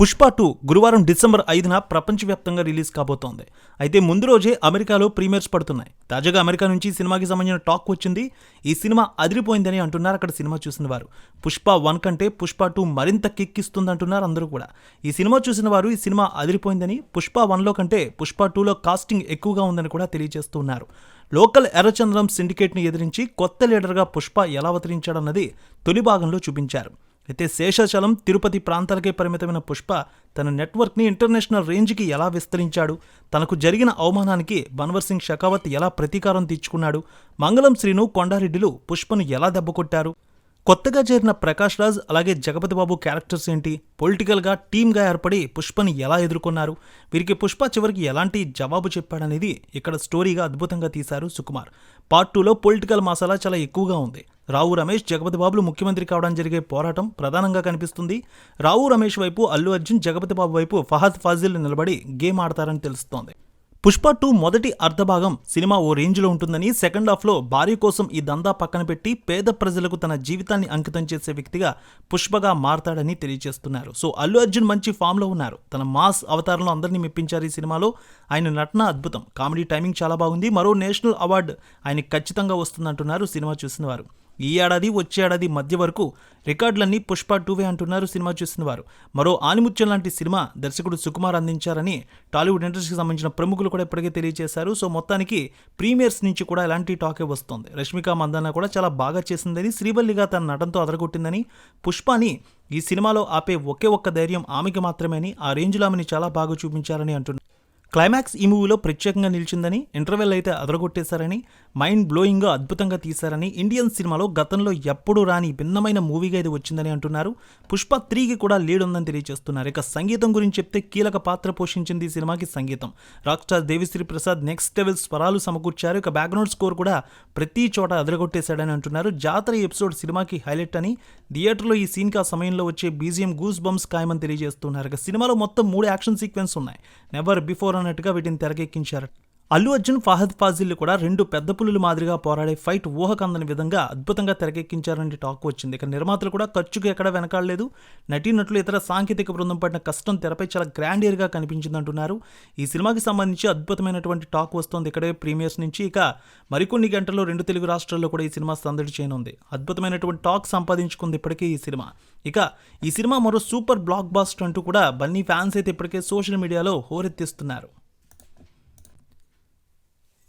Pushpa two గురువారం December ఐదున ప్రపంచవ్యాప్తంగా రిలీజ్ కాబోతోంది. అయితే ముందు రోజే అమెరికాలో ప్రీమియర్స్ పడుతున్నాయి. తాజాగా అమెరికా నుంచి సినిమాకి సంబంధించిన టాక్ వచ్చింది. ఈ సినిమా అదిరిపోయిందని అంటున్నారు. అక్కడ సినిమా చూసిన వారు పుష్ప వన్ కంటే పుష్ప టూ మరింత కిక్కిస్తుందంటున్నారు అందరూ కూడా. ఈ సినిమా చూసిన వారు ఈ సినిమా అదిరిపోయిందని పుష్ప వన్లో కంటే పుష్ప టూలో కాస్టింగ్ ఎక్కువగా ఉందని కూడా తెలియజేస్తున్నారు. లోకల్ ఎర్రచంద్రం సిండికేట్ని ఎదిరించి కొత్త లీడర్గా పుష్ప ఎలా అవతరించాడన్నది తొలి భాగంలో చూపించారు. అయితే శేషాచలం తిరుపతి ప్రాంతాలకే పరిమితమైన పుష్ప తన నెట్వర్క్ని ఇంటర్నేషనల్ రేంజ్కి ఎలా విస్తరించాడు తనకు జరిగిన అవమానానికి బన్వర్ సింగ్ షకావత్ ఎలా ప్రతీకారం తీర్చుకున్నాడు మంగళం శ్రీను కొండారెడ్డిలు పుష్పను ఎలా దెబ్బకొట్టారు కొత్తగా చేరిన ప్రకాష్ రాజ్ అలాగే జగపతి బాబు క్యారెక్టర్స్ ఏంటి పొలిటికల్గా టీమ్గా ఏర్పడి పుష్పని ఎలా ఎదుర్కొన్నారు వీరికి పుష్ప చివరికి ఎలాంటి జవాబు చెప్పాడనేది ఇక్కడ స్టోరీగా అద్భుతంగా తీశారు సుకుమార్. పార్ట్ టూలో పొలిటికల్ మసాలా చాలా ఎక్కువగా ఉంది. రావు రమేష్ జగపతి బాబులు ముఖ్యమంత్రి కావడం జరిగే పోరాటం ప్రధానంగా కనిపిస్తుంది. రావు రమేష్ వైపు అల్లు అర్జున్ జగపతి బాబు వైపు ఫహద్ ఫాజిల్ నిలబడి గేమ్ ఆడతారని తెలుస్తోంది. పుష్ప టూ మొదటి అర్ధభాగం సినిమా ఓ రేంజ్లో ఉంటుందని సెకండ్ హాఫ్లో భార్య కోసం ఈ దందా పక్కన పెట్టి పేద ప్రజలకు తన జీవితాన్ని అంకితం చేసే వ్యక్తిగా పుష్పగా మారతాడని తెలియజేస్తున్నారు. సో అల్లు అర్జున్ మంచి ఫామ్లో ఉన్నారు. తన మాస్ అవతారంలో అందరినీ మెప్పించారు ఈ సినిమాలో. ఆయన నటన అద్భుతం. కామెడీ టైమింగ్ చాలా బాగుంది. మరో నేషనల్ అవార్డు ఆయనకి ఖచ్చితంగా వస్తుందంటున్నారు సినిమా చూసిన వారు. ఈ ఏడాది వచ్చే ఏడాది మధ్య వరకు రికార్డులన్నీ పుష్ప టూవే అంటున్నారు సినిమా చూసిన వారు. మరో ఆనిముత్యం లాంటి సినిమా దర్శకుడు సుకుమార్ అందించారని టాలీవుడ్ ఇండస్ట్రీకి సంబంధించిన ప్రముఖులు కూడా ఇప్పటికే తెలియజేశారు. సో మొత్తానికి ప్రీమియర్స్ నుంచి కూడా ఎలాంటి టాకే వస్తుంది? రష్మిక మందన్న కూడా చాలా బాగా చేసిందని శ్రీవల్లిగా తన నటనతో అదరగొట్టిందని పుష్పాని ఈ సినిమాలో ఆపే ఒకే ఒక్క ధైర్యం ఆమెకి మాత్రమే అని ఆ రేంజ్లో ఆమెని చాలా బాగా చూపించారని అంటున్నారు. క్లైమాక్స్ ఈ మూవీలో ప్రత్యేకంగా నిలిచిందని ఇంటర్వెల్ అయితే అదరగొట్టేశారని మైండ్ బ్లోయింగ్గా అద్భుతంగా తీశారని ఇండియన్ సినిమాలో గతంలో ఎప్పుడూ రాని భిన్నమైన మూవీగా ఇది వచ్చిందని అంటున్నారు. పుష్ప త్రీకి కూడా లీడ్ ఉందని తెలియజేస్తున్నారు. ఇక సంగీతం గురించి చెప్తే కీలక పాత్ర పోషించింది ఈ సినిమాకి సంగీతం. Rock star Devi Sri Prasad next level స్వరాలు సమకూర్చారు. ఇక బ్యాక్గ్రౌండ్ స్కోర్ కూడా ప్రతి చోట అదరగొట్టేశాడని అంటున్నారు. జాతర ఎపిసోడ్ సినిమాకి హైలైట్ అని థియేటర్లో ఈ సీన్కి ఆ సమయంలో వచ్చే బీజిఎం గూస్ బంప్స్ ఖాయమని తెలియజేస్తున్నారు. ఇక సినిమాలో మొత్తం మూడు యాక్షన్ సీక్వెన్స్ ఉన్నాయి. నెవర్ బిఫోర్ అన్నట్టుగా వీటిని తెరకెక్కించారు. అల్లు అర్జున్ ఫహద్ ఫాజిల్లు కూడా రెండు పెద్ద పులుల మాదిరిగా పోరాడే ఫైట్ ఊహకందని విధంగా అద్భుతంగా తెరకెక్కించారని టాక్ వచ్చింది. ఇక నిర్మాతలు కూడా ఖర్చుకు ఎక్కడ వెనకాడలేదు. నటీనటులు ఇతర సాంకేతిక బృందం పడిన కష్టం తెరపై చాలా గ్రాండ్ ఇయర్గా కనిపించిందంటున్నారు ఈ సినిమాకి సంబంధించి అద్భుతమైనటువంటి టాక్ వస్తోంది ఇక్కడే ప్రీమియర్స్ నుంచి. ఇక మరికొన్ని గంటల్లో రెండు తెలుగు రాష్ట్రాల్లో కూడా ఈ సినిమా సందడి చేయనుంది. అద్భుతమైనటువంటి టాక్ సంపాదించుకుంది ఇప్పటికే ఈ సినిమా. ఇక ఈ సినిమా మరో సూపర్ బ్లాక్ బాస్టర్ అంటూ కూడా బన్నీ ఫ్యాన్స్ అయితే ఇప్పటికే సోషల్ మీడియాలో హోరెత్తిస్తున్నారు.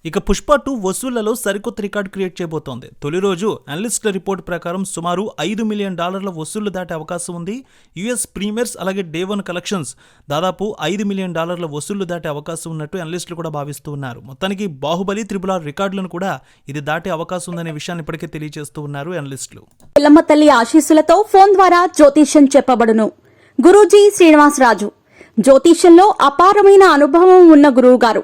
ఇక పుష్ప టూ వసూళ్ళలో సరికొత్త రికార్డు క్రియేట్ చేయబోతోంది. తొలి రోజు అనలిస్టుల రిపోర్ట్ ప్రకారం సుమారు ఐదు మిలియన్ డాలర్ల వసూళ్ళు దాటే అవకాశం ఉంది. యుఎస్ ప్రీమియర్స్ అలాగే డే వన్ కలెక్షన్స్ దాదాపు ఐదు మిలియన్ డాలర్ల వసూళ్ళు దాటే అవకాశం ఉన్నట్టు అనలిస్టులు కూడా భావిస్తూ ఉన్నారు. మొత్తానికి బాహుబలి త్రిపుల రికార్డులను కూడా ఇది దాటే అవకాశం ఉందనే విషయాన్ని ఇప్పటికే తెలియజేస్తూ ఉన్నారు అనలిస్టులు. పిల్లమ్మ తల్లి ఆశీస్సులతో ఫోన్ ద్వారా జ్యోతిష్యం చెప్పబడును. గురూజీ శ్రీనివాసరాజు. జ్యోతిష్యంలో అపారమైన అనుభవం ఉన్న గురువు గారు